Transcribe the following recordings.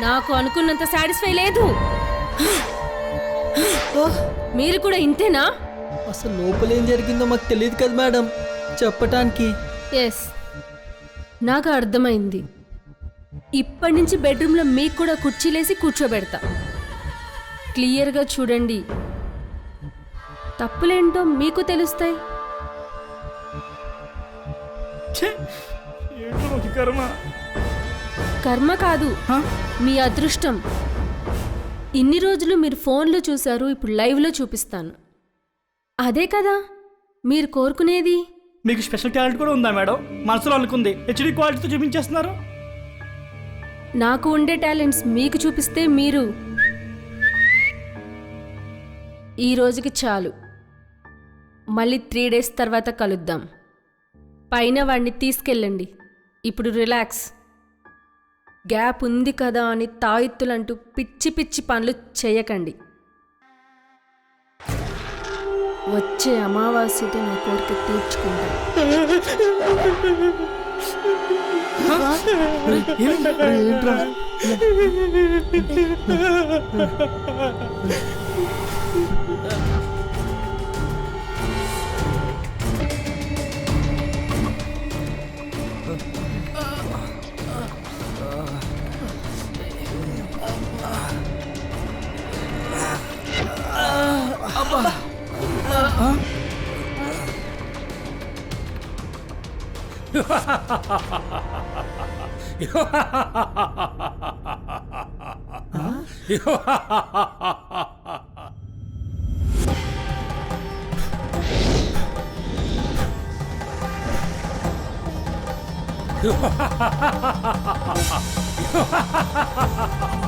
నాకు అనుకున్నంత సాటిస్ఫై లేదు. మీరు కూడా ఇంతేనా? అసలు లోపల ఏం జరిగిందో మాకు తెలియదు కదా మేడం. చెప్పటానికి. ఎస్. నాకు అర్థమైంది. ఇప్పటి నుంచి బెడ్రూమ్లో మీకు కూడా కుర్చీలేసి కూర్చోబెడతా. క్లియర్గా చూడండి. తప్పులేంటో మీకు తెలుస్తాయి. కర్మ. కర్మ కాదు. మీ అదృష్టం. ఇన్ని రోజులు మీరు ఫోన్లో చూశారు ఇప్పుడు లైవ్లో చూపిస్తాను. అదే కదా? మీరు కోరుకునేది? మీకు స్పెషల్ టాలెంట్ కూడా ఉందా మేడం? మనసులో అనుకుంది. హెచ్డి క్వాలిటీతో చూపించేస్తున్నారు? నాకు ఉండే టాలెంట్స్ మీకు చూపిస్తే మీరు ఈ రోజుకి చాలు. మళ్ళీ త్రీ డేస్ తర్వాత కలుద్దాం. పైన వాడిని తీసుకెళ్ళండి. ఇప్పుడు రిలాక్స్. గ్యాప్ ఉంది కదా అని తాయెత్తులంటూ పిచ్చి పిచ్చి పనులు చేయకండి. వచ్చే అమావాస్యతో నా కోరిక తీర్చుకుంటాను. ఏంట్రా? Ha ha ha ha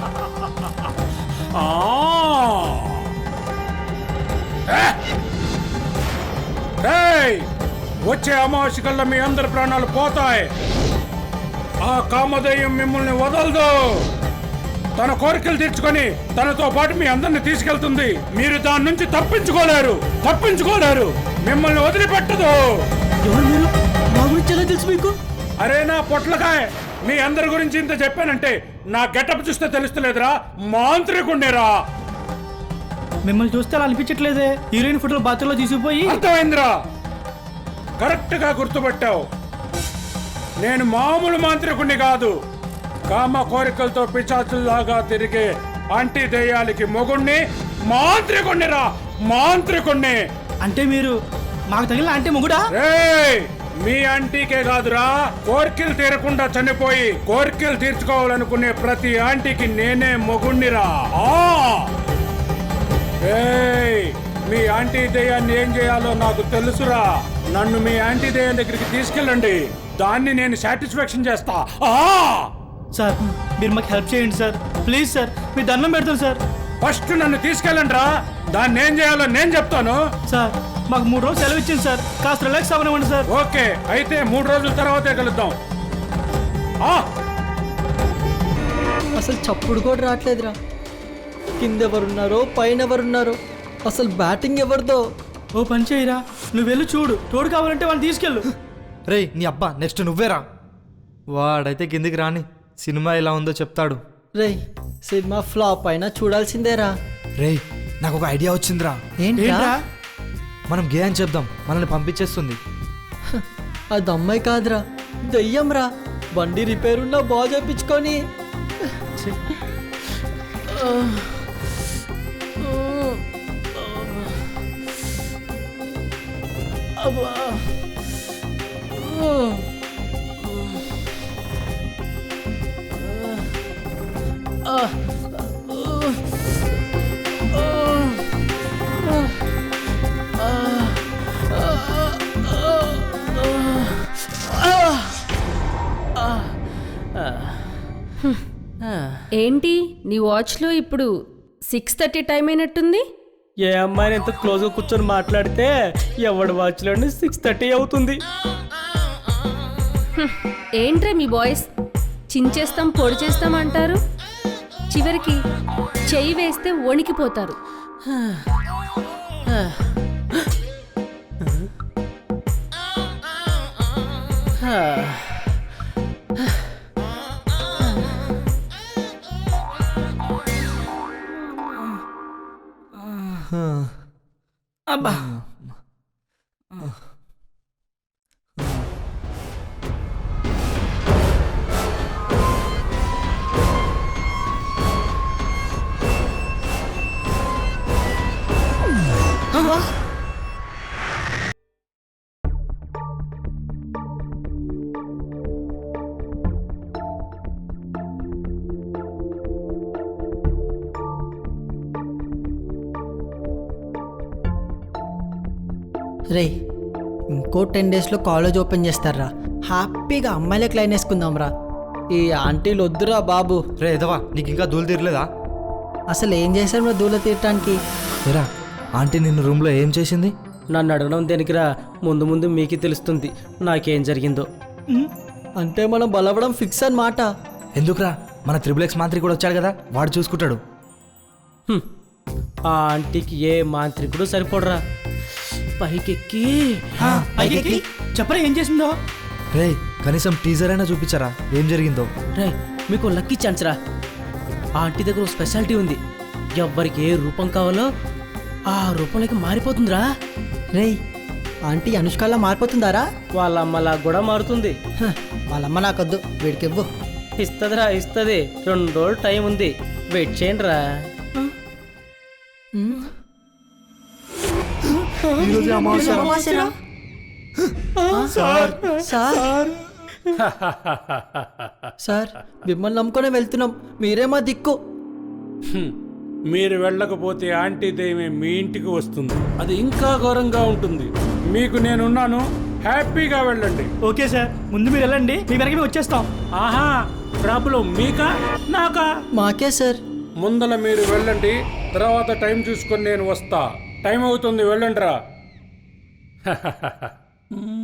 ha! ఏయ్! వచ్చే అమావాస్య కల్లా మీ అందరి ప్రాణాలు పోతాయి. ఆ కామదయ్యం మిమ్మల్ని వదలదు. తన కోరికలు తీర్చుకొని తనతో పాటు మీ అందరిని తీసుకెళ్తుంది. మీరు దాని నుంచి తప్పించుకోలేరు. తప్పించుకోలేరు. మిమ్మల్ని వదిలిపెట్టదు. తెలుసు మీకు? అరే నా పొట్లకాయ మీ అందరి గురించి ఇంత చెప్పానంటే నా గెటప్ చూస్తే తెలుస్తలేదురా. మాంత్రికుండేరా మిమ్మల్ని చూస్తే అలా అనిపించట్లేదే. హీరోయిన్ ఫోటోలు బాత్రూంలో తీసుకుపోయి అర్థమైందిరా. కరెక్ట్గా గుర్తుపట్టావు. నేను మామూలు మాంత్రికుణ్ణి కాదు. కామ కోరికలతో పిచాచుల్లాగా తిరిగే అంటి దెయ్యాలకి మొగుణ్ణి మాంత్రికుణ్ణిరా మాంత్రికుణ్ణి. అంటే మీరు మాకు తగిలిన అంటే మొగుడా? రేయ్ మీ ఆంటీకే కాదురా. కోరికలు తీరకుండా చనిపోయి కోరికలు తీర్చుకోవాలనుకునే ప్రతి ఆంటీకి నేనే మొగుణ్ణిరా. ఆ! ఏయ్ మీ ఆంటీ దయ్యాన్ని ఏం చేయాలో నాకు తెలుసురా. నన్ను మీ ఆంటీ దయ్యం దగ్గరికి తీసుకెళ్ళండి. దాన్ని నేను సాటిస్ఫాక్షన్ చేస్తా. ఆ! సార్ మీరు మాకు హెల్ప్ చేయండి సార్. ప్లీజ్ సార్ మీ దండం పెడతాను సార్. ఫస్ట్ నన్ను తీసుకెళ్ళండి రా దాన్ని ఏం చేయాలో నేను చెప్తాను. సార్ మాకు మూడు రోజులు సెలవు ఇచ్చింది సార్. కాస్త రిలాక్స్ అవ్వనివ్వండి సార్. ఓకే అయితే మూడు రోజుల తర్వాతే కలుద్దాం. ఆ! అసలు చప్పుడు కూడా రావట్లేదురా. కింద ఎవరున్నారో పైన ఎవరున్నారో. అసలు బ్యాటింగ్ ఎవరిదో? ఓ పని చేయరా. నువ్వు వెళ్ళి చూడు. తోడు కావాలంటే వాళ్ళని తీసుకెళ్ళు. రేయ్ నీ అబ్బా నెక్స్ట్ నువ్వేరా? వాడైతే కిందికి రాని సినిమా ఎలా ఉందో చెప్తాడు. రేయ్ సినిమా ఫ్లాప్ అయినా చూడాల్సిందేరా. రేయ్ నాకు ఒక ఐడియా వచ్చిందిరా. ఏంట్రా? మనం గే అని చెప్దాం మనల్ని పంపించేస్తుంది. అది అమ్మాయి కాదురా. దయ్యం రా బండి రిపేర్ ఉన్నా బాగా చేపించుకొని. ఏంటి? నీ వాచ్లో ఇప్పుడు సిక్స్ థర్టీ టైం అయినట్టుంది? ఏ అమ్మాయిని ఎంత క్లోజ్గా కూర్చొని మాట్లాడితే ఎవడి వాచ్లోని సిక్స్ థర్టీ అవుతుంది? ఏంట్రా మీ బాయ్స్? చించేస్తాం పొడి చేస్తాం అంటారు? చివరికి చెయ్యి వేస్తే వణికిపోతారు. అబ్బా రే ఇంకో టెన్ డేస్లో కాలేజ్ ఓపెన్ చేస్తారా? హ్యాపీగా అమ్మాయిలకు లైన్ వేసుకుందాం రా ఈ ఆంటీలు వద్దురా బాబు. రే ఎదవా నీకు ఇంకా దూలు తీరలేదా? అసలు ఏం చేశారు రా దూల తీయటానికి ఎరా ఆంటీ నిన్ను రూమ్లో ఏం చేసింది? నన్ను అడగడం దేనికిరా? ముందు ముందు మీకే తెలుస్తుంది నాకేం జరిగిందో. అంటే మనం బలవడం ఫిక్స్ అన్నమాట. ఎందుకురా? మన త్రిబుల్ ఎక్స్ మంత్రి కూడా వచ్చాడు కదా వాడు చూసుకుంటాడు. ఆ ఆంటీకి ఏ మాంత్రికుడు సరిపోడరా? పైకెక్కి. పైకెక్కి. చెప్పరా ఏం చేసిందో? రే కనీసం టీజర్ అయినా చూపించారా? ఏం జరిగిందో? రే మీకు లక్కీ ఛాన్స్ రా. ఆ ఆంటీ దగ్గర స్పెషాలిటీ ఉంది. ఎవ్వరికి ఏ రూపం కావాలో ఆ రూపంలోకి మారిపోతుందిరా. రేయ్ ఆంటీ అనుష్కలా మారిపోతుందారా? వాళ్ళ అమ్మలా కూడా మారుతుంది. హ, వాళ్ళమ్మ నాకొద్దు. వీడికి ఇవ్వు ఇస్తుందిరా ఇస్తుంది. రెండు రోజులు టైం ఉంది. వెయిట్ చేయండి రా సార్ సార్? సార్. మిమ్మల్ని నమ్ముకొని వెళ్తున్నాం. మీరే మా దిక్కు. మీరు వెళ్ళకపోతే ఆంటీ దయ్యమే మీ ఇంటికి వస్తుంది. అది ఇంకా ఘోరంగా ఉంటుంది. మీకు నేనున్నాను. హ్యాపీగా వెళ్ళండి. ఓకే సార్ ముందు మీరు వెళ్ళండి. మీ వెనక మేము వచ్చేస్తాం. ఆహా ప్రాబ్లం మీకా? నాకా? మాకే సార్. ముందల మీరు వెళ్ళండి. తర్వాత టైం చూసుకొని నేను వస్తా. టైం అవుతుంది వెళ్ళండి రా